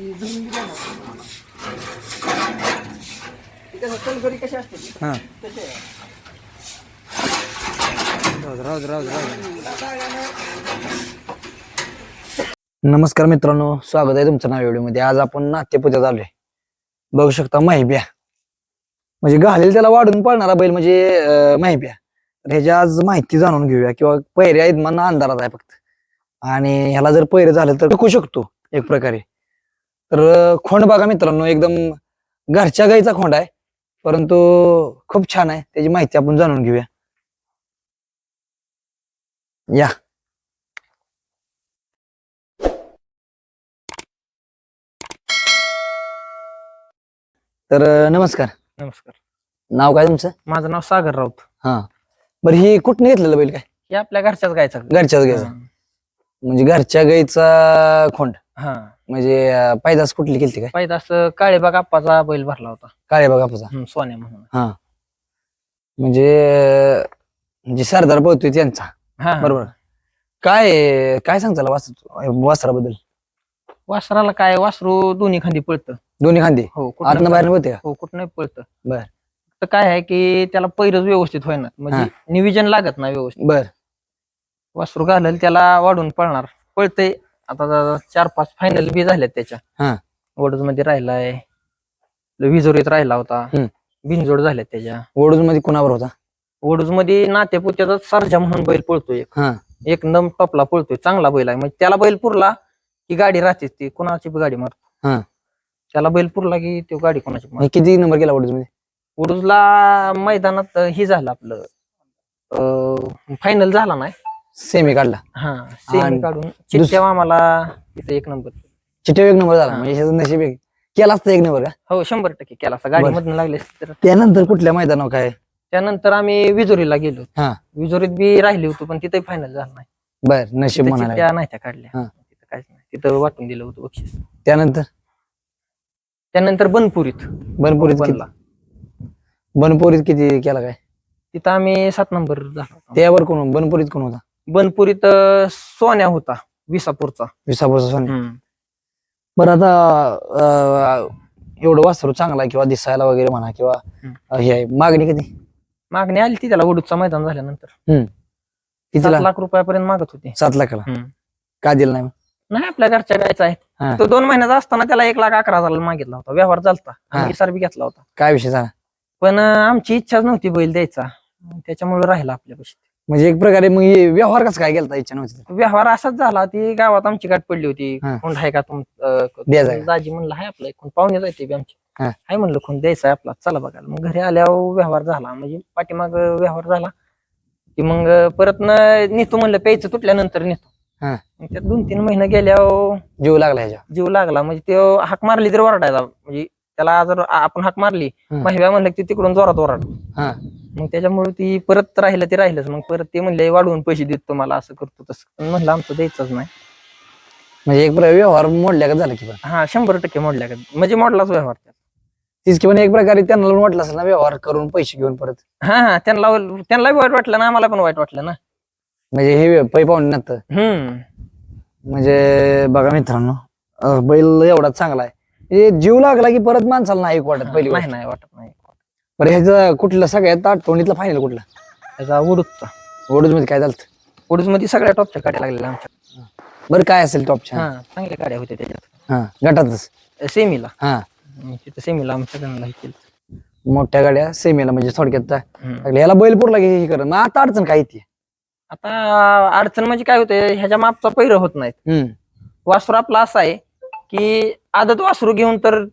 ती धरून बी देणार ती कसं तलगरी कशी असते ती? हा. तशी आहे. राहू दे, राहू दे, राहू दे, राहू दे. तिला जागा नमस्कार मित्रांनो स्वागत आहे तुमचं नाव व्हिडिओमध्ये. आज आपण नाट्यपूजात आलोय बघू शकता माहिब्या म्हणजे घालेल त्याला वाढून पळणारा बैल म्हणजे अं, माहिब्या तर ह्याची आज माहिती जाणून घेऊया किंवा पैऱ्या यजमान अंधारात आहे फक्त. आणि ह्याला जर पैर झालं तर टिकू शकतो एक प्रकारे. तर खोंड बघा मित्रांनो एकदम घरच्या गाईचा खोंड आहे. परंतु खूप छान आहे. त्याची माहिती आपण जाणून घेऊया. या. तर नमस्कार. नमस्कार. नाव काय तुमचं? माझं नाव सागर राऊत. हा. बरं ही कुठनं घेतलेलं बैल काय? हे आपल्या घरच्याच गायचं घरच्याच गायचा म्हणजे घरच्या गाईचा खोंड. हा. म्हणजे अं, पैदास कुठली केली काय? पाहिजे असं काळेबाग आप्पाचा बैल भरला होता. काळे बघा आपला हम्म, सोन्या म्हणून. हा. म्हणजे अं, म्हणजे सरदार पळतोय त्यांचा. हा. बरोबर. काय काय सांगताल वास वासराबद्दल? वासराला काय वासरू दोन्ही खांदी पळतं. दोन्ही खांदी? हो आतनं कुठं बाहेर होते का? हो कुठं नाही पळतं? बर. तर काय आहे की त्याला पैरच व्यवस्थित होईना. म्हणजे निविजन लागत नाही व्यवस्थित. बर. वासरू घालेल त्याला वाढून पळणार. पळते आता चार पाच फायनल बी झाल्यात त्याच्या. हा. वडूजमध्ये राहिलाय. विजोरीत राहिला होता. हम्म. बिनजोड झाल्यात त्याच्या. ओढून मध्ये कुणावर होता? वडूजमध्ये नात्यापुत्याचा सरजा म्हणून बैल पळतोय एक. हा. एक नम टॉपला पळतोय चांगला बैल आहे. म्हणजे त्याला बैल पुरला की गाडी राहते ती. कोणाची बी गाडी मारतो. हा. त्याला बैल पुरला की तो गाडी कोणाची मारतो? किती नंबर केला ओढून मध्ये? वडूजला मैदानात ही झालं आपलं फायनल झाला नाही. सेमी काढला. हा आणि सेमी काढून चिठ्ठ्या आम्हाला तिथे एक नंबर चिठ्ठ्या एक नंबर झाला. म्हणजे ह्याचं नशीब एक केला असता एक नंबर का? हो शंभर टक्के केला असता. गाडी मधून लागले असते तर. त्यानंतर कुठल्या मैदानावर काय? त्यानंतर आम्ही विजोरीला गेलो हा. विजोरीत बी राहिली होतो पण तिथे फायनल झाला नाही. बर नशीब तिथे म्हणाला चिठ्ठ्या नाही त्या काढल्या. हा. तिथं काहीच नाही. तिथं वाटून दिलं होतं बक्षीस. त्यानंतर? त्यानंतर बनपुरीत. बनपुरीत किती? बनला. बनपुरीत किती केला काय? तिथं आम्ही सात नंबर झाला होता. त्यावर कोण बनपुरीत कोण होता? बनपुरीत अं, सोन्या होता विसापूरचा. विसापूरचा सोने बरं आता अं, एवढं वासरू चांगला किंवा दिसायला वगैरे म्हणा किंवा हम्म. अं, हे आहे. मागणी किती? मागणी आली ती त्याला वडूचं मैदान झाल्यानंतर. कितीला? सात लाख रुपयापर्यंत मागत होती. सात लाखाला? हम्म. का दिलं नाही मग? नाही आपल्या घरच्या गायचा हा. आहे तो दोन महिन्याचा असताना त्याला एक लाख अकरा हजाराला मागितला होता. व्यवहार चालता हा. विसार बी घेतला होता. काय विषय सांगा पण अं, आमची इच्छाच नव्हती बैल द्यायचा. त्याच्यामुळे राहिला आपल्यापाशी म्हणजे एक प्रकारे मग हे व्यवहार कसं काय गेलता इच्छा नव्हती व्यवहार असाच झाला. ती गावात आमची गाठ पडली होती. हा. कोण आहे का तुम अं, द्यायचा आहे. दाजी म्हणलं हाय आपलं कोण पाहुणे जायचे बी आमचे. हा. हाय म्हणलं कोण द्यायचा आहे आपला चला बघायला मग घरी आल्यावर व्यवहार झाला. म्हणजे पाठीमाग व्यवहार झाला. की मग परत न नेतो म्हणलं प्यायचं तुटल्यानंतर नेतो. हा. मग त्यात दोन तीन महिने गेल्यावर जीव लागला ह्याच्या जीव लागला. म्हणजे तो हाक मारली तर ओरडायचा म्हणजे त्याला जर आपण हाक मारली हम्म. महिव्या म्हणलं की ती तिकडून जोरात ओरड हा. मग त्याच्यामुळे ती परत राहिलं ते राहिलंच. मग परत ते म्हणले वाढवून पैसे देतो तुम्हाला असं करतो तसं. पण म्हणलं आमचं द्यायचंच नाही. म्हणजे एक प्रकारे व्यवहार मोडल्या का झाला की हा शंभर टक्के मोडल्या का? म्हणजे मोडलाच व्यवहार त्यात. तीच की पण एक प्रकारे त्यांना पण वाटलं असेल ना व्यवहार करून पैसे घेऊन परत. हा हा त्यांना त्यांना बी वाईट वाटलं ना आम्हाला पण वाईट वाटलं ना. म्हणजे हे पै पाहुणे नंतर हम्म. म्हणजे बघा मित्रांनो अं, बैल एवढा चांगला आहे. म्हणजे जीव लागला की परत माणसाला नाही वाटत पहिली. नाही वाटत नाही. बरं ह्याचं कुठलं सगळ्यात आठवणीतला फायनल कुठला? त्याचा उडूचा ओढूच मध्ये काय झालं उडूजमध्ये सगळ्या टॉपच्या गाड्या लागलेल्या आमच्या. बरं काय असेल टॉपच्या हा चांगल्या गाड्या होत्या त्याच्यात. हा गटातच? सेमीला हा. तिथं सेमीला आमच्या गणाला हे केलं. मोठ्या गाड्या सेमीला म्हणजे थोडक्यात हम्म. लागल्या. याला बैल पुरला की हे करत. मग आता अडचण काय येते? आता अडचण म्हणजे काय होते ह्याच्या मापचा पैर होत नाहीत. वासरू आपला असा आहे की आदत वासरू घेऊन तर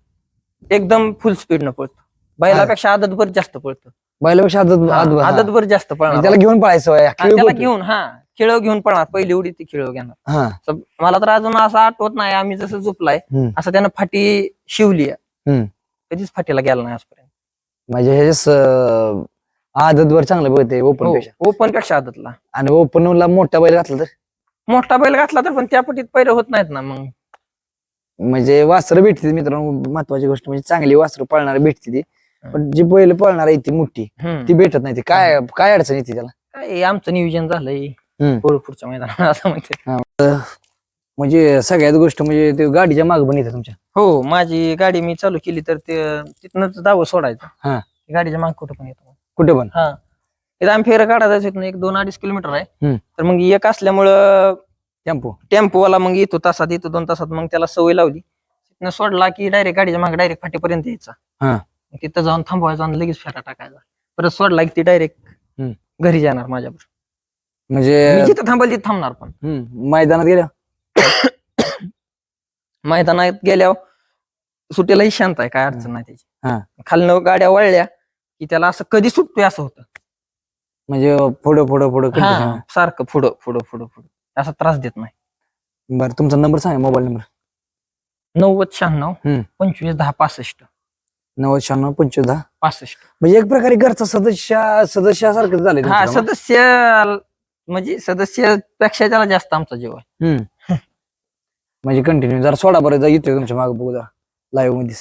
एकदम फुल स्पीड न पळतो. बैलापेक्षा आदतभर जास्त पळतो बैलापेक्षा आदत आदत- हा. आदतभर जास्त पळणार त्याला घेऊन पळायचं. हा, खेळ त्याला बोलतो. घेऊन हा खेळ घेऊन पळणार पहिली उडी ती खेळ घेणार हा मला तर अजून असं आठवत नाही आम्ही जसं झोपलाय हम्म. असं त्यानं फाटी शिवली. हम्म. कधीच फाटीला गेला नाही आजपर्यंत म्हणजे हे आदत वर चांगलं बघते ओपनपेक्षा ओपनपेक्षा आदतला आणि ओपन ला मोठा बैल घातला तर मोठा बैल घातला तर पण त्या पटीत पैर होत नाहीत ना मग म्हणजे वासरं भेटते मित्रांनो महत्वाची गोष्ट म्हणजे चांगली वासरं पळणारी भेटते ती पण जी बैल पळणार आहे ती मोठी. ती भेटत नाही ती. काय काय अडचण येते त्याला? काय आमचं नियोजन झालंय. पुढच्या मैदानात असं म्हणते म्हणजे सगळ्यात गोष्ट म्हणजे ते गाडीच्या माग पण येते तुमच्या. हो माझी गाडी मी चालू केली तर ते तिथनंच दावं सोडायचं. गाडीच्या माग कुठं पण येतो कुठे पण? हा. इथं आम्ही फेरं काढा जायचं इथनं एक दोन अडीच किलोमीटर आहे. तर मग एक असल्यामुळं टेम्पो. टेम्पोवाला मग येतो तासात येतो दोन तासात मग त्याला सवय लावली. तिथनं सोडला की डायरेक्ट गाडीच्या मागे डायरेक्ट फाटीपर्यंत यायचा. तिथं जाऊन थांबवायचा आणि लगेच फेरा टाकायचा. परत सोडला की ती डायरेक्ट हम्म. घरी जाणार माझ्यावर म्हणजे मी जिथं थांबल तिथं थांबणार पण. हम्म, मैदानात गेल्या मैदानात गेल्यावर सुट्टीलाही शांत आहे काय अडचण नाही हा. त्याची खालनं गाड्या वळल्या की त्याला असं कधी सुटतोय असं होतं. म्हणजे पुढं पुढं पुढं हा, continue. सारखं पुढं पुढं पुढं पुढं. असा त्रास देत नाही. बरं तुमचा नंबर सांगा मोबाईल नंबर. नव्वद शहाण्णव हम्म. पंचवीस दहा पासष्ट. नव्वद शहाण्णव पंचवीस दहा पासष्ट म्हणजे एक प्रकारे घरचा सदस्य सदस्यासारखं झालंय हा तुमचं काम. सदस्य म्हणजे सदस्यापेक्षा त्याला जास्त आमचा जीव आहे हम्म. म्हणजे कंटिन्यू जरा सोडा बरं जा येतोय तुमच्या मागे बघू लाईव्हमध्ये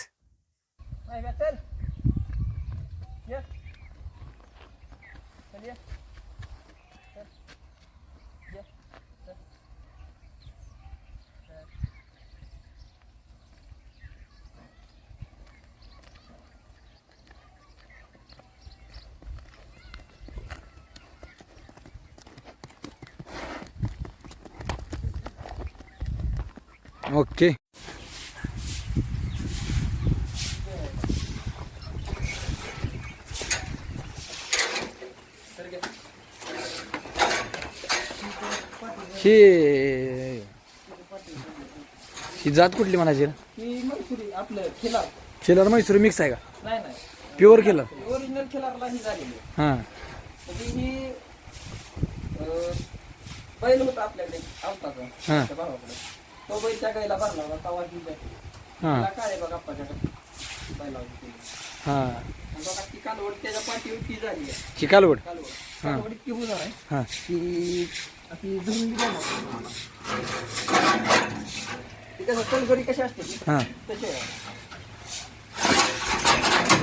ओके ही ही जात कुठली म्हणायची? खिलार. म्हैसूर मिक्स आहे का? नाही नाही. प्युअर खेलर. ओरिजिनल खिलारला ही झालेली. हा. बैल होता आपल्याकडे आवताचा हा. भावाकडे. तो बैल त्या गाईला भरला होता तवा ही. बैल हा काळे बघ. हा. आणि ती कालवड त्याच्या पाठीवर ती झाली आहे. चिकालवड कालवड? कालवड. इतकी होणार आहे. हा. की अशी धरून दिली ना ती कसं तलगरी कशी असते ती? हा. तशी आहे.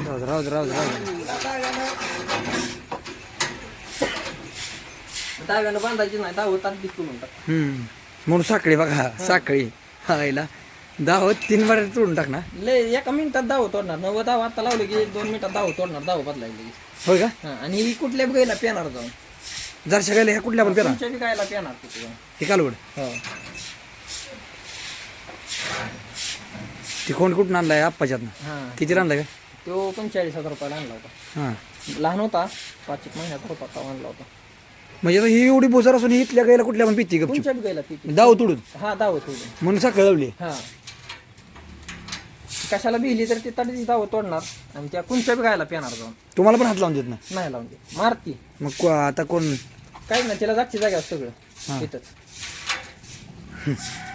राहू दे, राहू दे, राहू दे, राहू दे. तिला डाव्यानं डाव्यानं बांधायची नाही दावतात दिसतो म्हणतात. हम्म. म्हणून साखळी बघा साखळी. हायला. दावत तीन बार तोडून टाक ना. लय एका मिनिटात दाव तोडणार. नव्व दाव आता लावलं की दोन मिनिटात दाव तोडणार. दाव बदलायला होय का? हा आणि ही कुठल्या गायला पेणार जाऊन? जरशा गायला ह्या कुठल्या पण पेरा तुमच्या बी गायला पेणार तिथे जाऊन? ही कालवड. हो. ती कोण कुठून आणलाय? आप्पाच्यातनं. हा. किती आणलाय का तो पंचेचाळीस हजार रुपयाला आणला होता. हा. लहान होता. पाच एक महिन्याचा होता तेव्हा आणला होता. म्हणजे आता ही एवढी बोजर असून ही इथल्या गायला कुठल्या पण पिती गपची तुमच्या बी गायला दाव तोडून. हा दाव तोडून. म्हणून साखळ लावली. हा. कशाला बिहली तर ती तडीच दाव तोडणार आणि त्या कुंच्या बी गायला पेणार जाऊन. तुम्हाला पण हात लावून देत ना नाही लावून दे मारती. मग को- आता कोण? काही नाही तिला जागची जागा. सगळं. तिथंच